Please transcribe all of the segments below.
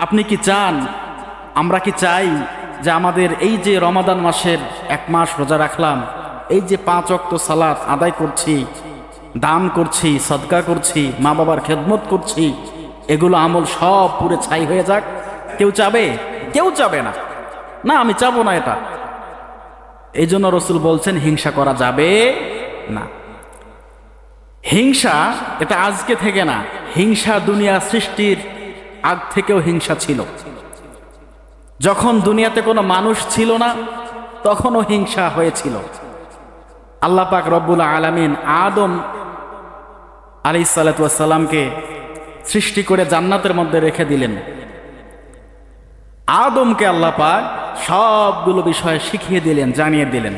আপনি কি চান? আমরা কি চাই যে আমাদের এই যে রমাদান মাসের এক মাস রোজা রাখলাম, এই যে পাঁচ অক্ত সালাদ আদায় করছি, দান করছি, সদকা করছি মা বাবার খেদমত করছি, এগুলো আমল সব পুরে ছাই হয়ে যাক। কেউ চাবে? কেউ চাবে না। না, আমি চাবো না এটা। এই জন্য রসুল বলছেন, হিংসা করা যাবে না। হিংসা এটা আজকে থেকে না। হিংসা দুনিয়া সৃষ্টির আগ থেকেও হিংসা ছিল। যখন দুনিয়াতে কোনো মানুষ ছিল না, তখনও হিংসা হয়েছিল। আল্লাহ পাক রব্বুল আলামিন আদম আলি সালাতামকে সৃষ্টি করে জান্নাতের মধ্যে রেখে দিলেন। আদমকে আল্লাহ পাক সবগুলো বিষয় শিখিয়ে দিলেন, জানিয়ে দিলেন।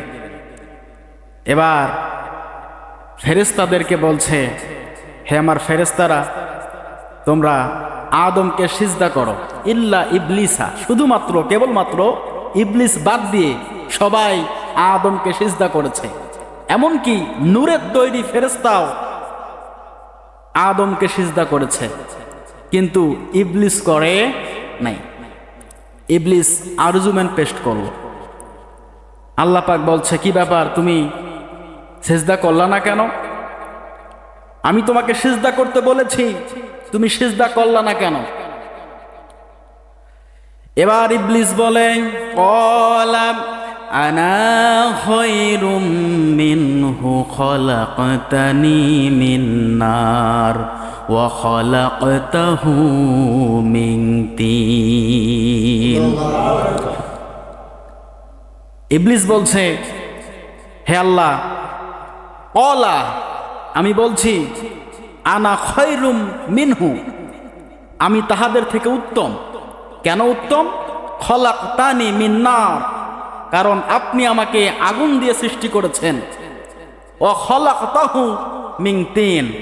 এবার ফেরেস্তাদেরকে বলছে, হে আমার ফেরেস্তারা তোমরা আদমকে সিজদা করো। ইল্লা ইবলিসা, শুধুমাত্র, কেবলমাত্র ইবলিস বাদ দিয়ে সবাই আদমকে সিজদা করেছে। এমনকি নূরের তৈরি ফেরেস্তাও আদমকে সিজদা করেছে। কিন্তু ইবলিস করে নাই। ইবলিস আরজুমেন্ট পেস্ট করল। আল্লাহ পাক বলছে, কি ব্যাপার? তুমি সেজদা করলা না কেন? আমি তোমাকে সেজদা করতে বলেছি তুমি সেজদা করলা না কেন? এবার ইবলিস বলে কলাম আনা খৈরুম মিনহু খলাকতানি মিন নার, ওয়া খলাকতাহু মিন তিন। ইবলিস বলছে, হে আল্লাহ অলা আমি বলছি আনা খৈরুম মিনহু। আমি তাহাদের থেকে উত্তম। কেন উত্তম? খলাক তানি মিন্নার। কারণ আপনি আমাকে আগুন দিয়ে সৃষ্টি করেছেন। ও খলাক তাহু মিং তিন।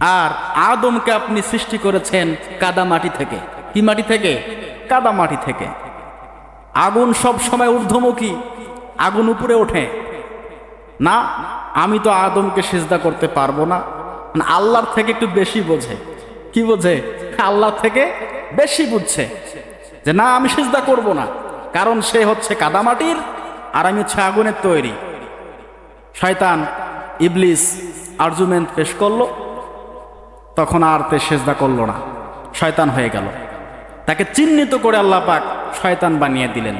আর আদমকে আপনি সৃষ্টি করেছেন কাদা মাটি থেকে। কি মাটি থেকে? কাদা মাটি থেকে। আগুন সব সময় ঊর্ধ্বমুখী। আগুন উপরে ওঠে। না, আমি তো আদমকে সিজদা করতে পারব না। মানে আল্লাহর থেকে একটু বেশি বোঝে। কি বোঝে? আল্লাহ থেকে বেশি বুঝছে। যে না, আমি সিজদা করব না। কারণ সে হচ্ছে কাদামাটির আর আমি হচ্ছে আগুনের তৈরি। শয়তান, ইবলিস, আর্জুমেন্ট পেশ করল, তখন আর তে সেজদা করল না। শয়তান হয়ে গেল। তাকে চিহ্নিত করে আল্লাহ পাক শয়তান বানিয়ে দিলেন।